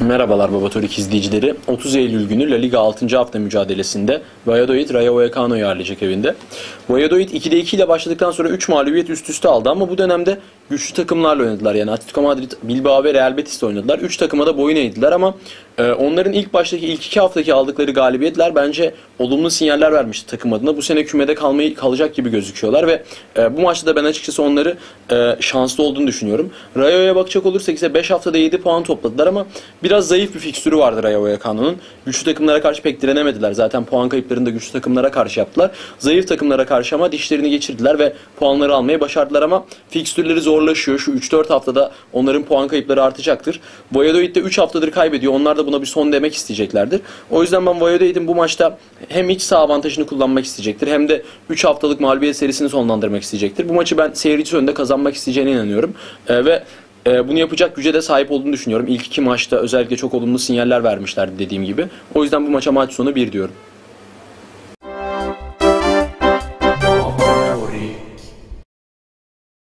Merhabalar Babatorik izleyicileri. 30 Eylül günü La Liga 6. hafta mücadelesinde Valladolid Rayo Vallecano'yu ağırlayacak evinde. Valladolid 2'de 2 ile başladıktan sonra 3 mağlubiyet üst üste aldı ama bu dönemde güçlü takımlarla oynadılar. Yani Atletico Madrid, Bilbao ve Real Betis'le oynadılar. 3 takıma da boyun eğdiler ama e, onların ilk baştaki ilk 2 haftaki aldıkları galibiyetler bence olumlu sinyaller vermişti takım adına. Bu sene kümede kalmayı kalacak gibi gözüküyorlar ve e, bu maçta da ben açıkçası onları e, şanslı olduğunu düşünüyorum. Rayo'ya bakacak olursak ise 5 haftada 7 puan topladılar ama biraz zayıf bir fikstürü vardı Rayo Vallecano'nun. Güçlü takımlara karşı pek direnemediler. Zaten puan kayıplarını da güçlü takımlara karşı yaptılar. Zayıf takımlara karşı ama dişlerini geçirdiler ve puanları almayı başardılar ama fikstürleri zorlaşıyor. Şu 3-4 haftada onların puan kayıpları artacaktır. Valladolid de 3 haftadır kaybediyor. Onlar da buna bir son demek isteyeceklerdir. O yüzden ben Valladolid'in bu maçta hem iç saha avantajını kullanmak isteyecektir hem de 3 haftalık mağlubiyet serisini sonlandırmak isteyecektir. Bu maçı ben seyirci önünde kazanmak isteyeceğine inanıyorum. Ee, ve e, bunu yapacak güce de sahip olduğunu düşünüyorum. İlk iki maçta özellikle çok olumlu sinyaller vermişlerdi dediğim gibi. O yüzden bu maça maç sonu 1 diyorum.